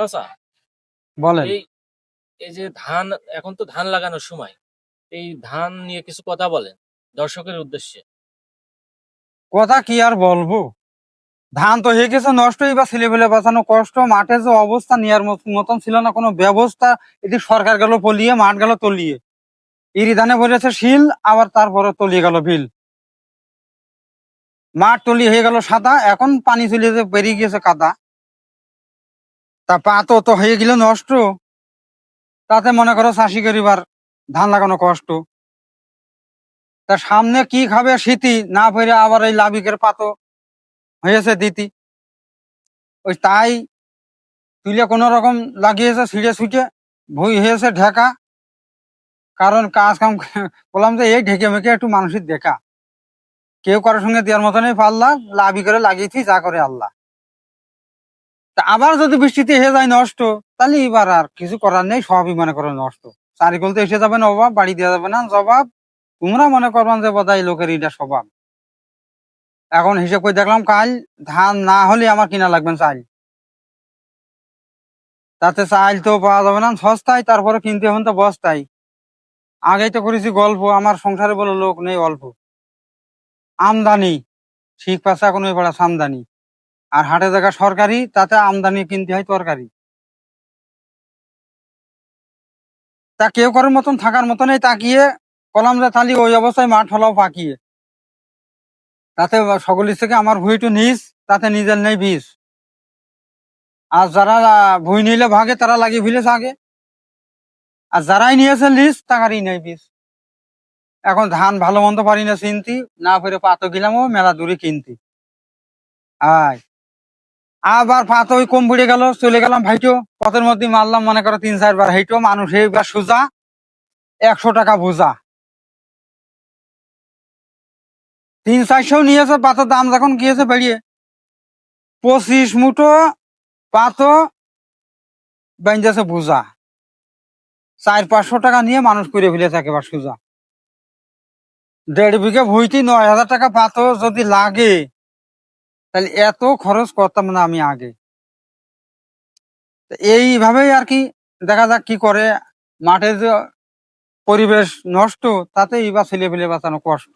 চাচা বলেন। এই এই যে ধান এখন তো ধান লাগানোর সময়। এই ধান নিয়ে কিছু কথা বলেন দর্শকের উদ্দেশ্যে। কথা কি আর বলব? ধান তো হয়ে গেছে নষ্ট এবার ছেলে ফেলে বাঁচানো কষ্ট মাঠে যে অবস্থা নেওয়ার মতন ছিল না কোনো ব্যবস্থা এদিক সরকার গেল পলিয়ে মাঠ গেল তলিয়ে। ইরি ধানে ভরেছে শিল আবার তারপরে তলিয়ে গেল বিল। মাঠ তলি হয়ে গেল সাদা এখন পানি চলে যে বেরিয়ে গিয়েছে কাদা। তা পা তো হয়ে গেল নষ্ট। তাতে মনে করো চাষি করিবার ধান লাগানো কষ্ট। তা সামনে কি খাবে শীতি না ফেরে আবার এই লাভিকের পাতো হয়েছে দিতি। ওই তাই তুলে কোনো রকম লাগিয়েছে, ছিঁড়ে ছুটে ভুই হয়েছে ঢেকা। কারণ কাজ কাম বললাম যে এই ঢেকে মেকে একটু মানুষের দেখা। কেউ কারোর সঙ্গে দেওয়ার মতনই পারলাম লাভি করে লাগিয়েছি, যা করে আল্লাহ। তা আবার যদি বৃষ্টিতে হয়ে যায় নষ্ট, তাহলে এবার আর কিছু করার নেই, সবই মনে করো নষ্ট। চারিকল তো এসে যাবে না অভাব বাড়ি দেওয়া যাবে না, জবাব তোমরা মনে করবেন যে বোধহয় লোকের এটা স্বভাব। এখন হিসেব করে দেখলাম কাল ধান না হলে আমার কিনা লাগবেন চাল। তাতে চাল তো পাওয়া যাবে না, সস্তায়, তারপরে কিনতে হন তো বস্তায়। আগেই তো করেছি গল্প, আমার সংসারে বলে লোক নেই অল্প। আমদানি, ঠিক পাশে এখন ওই পাড়া আমদানি আর হাটে জায়গা সরকারি, তাতে আমদানি কিনতে হয় তরকারি। তা কেউ করার মতন থাকার মতনই তাকিয়ে কলাম তালি ওই অবস্থায় মাঠ হলাও পাকিয়ে তাতে সকলের থেকে আমার ভুঁইটু নিস, তাতে নিজের নেই বিষ। আর যারা ভুঁই নিলে ভাগে, তারা লাগিয়ে ফেলেছে আগে আর যারাই নিয়েছে লিস তাকারই নেই বিষ। এখন ধান ভালো মন্দ পারি না চিনতি, না ফিরে পাতো গেলামও মেলা দূরে কিনতি। আয়। আবার পাত ওই কম পড়ে গেল, চলে গেলাম ভাইটো পথের মধ্যে মারলাম, মনে করো তিন চারবার। হাইটো মানুষ এইবার সোজা, একশো টাকা বোঝা। তিন চারশো নিয়েছে পাতের দাম যখন গিয়েছে বেরিয়ে পঁচিশ মুঠো পাতো বেঞ্জেছে বোঝা। চার, পাঁচশো টাকা নিয়ে মানুষ করে ফেলেছে একেবারে সোজা। দেড় বিঘে ভুইতি নয় হাজার টাকা পাতো যদি লাগে তাহলে এত খরচ করতাম না আমি আগে। এইভাবে এইভাবেই আর কি দেখা যাক কি করে মাঠে যে পরিবেশ নষ্ট তাতে এবার ছেলে ফেলে বাঁচানো কষ্ট।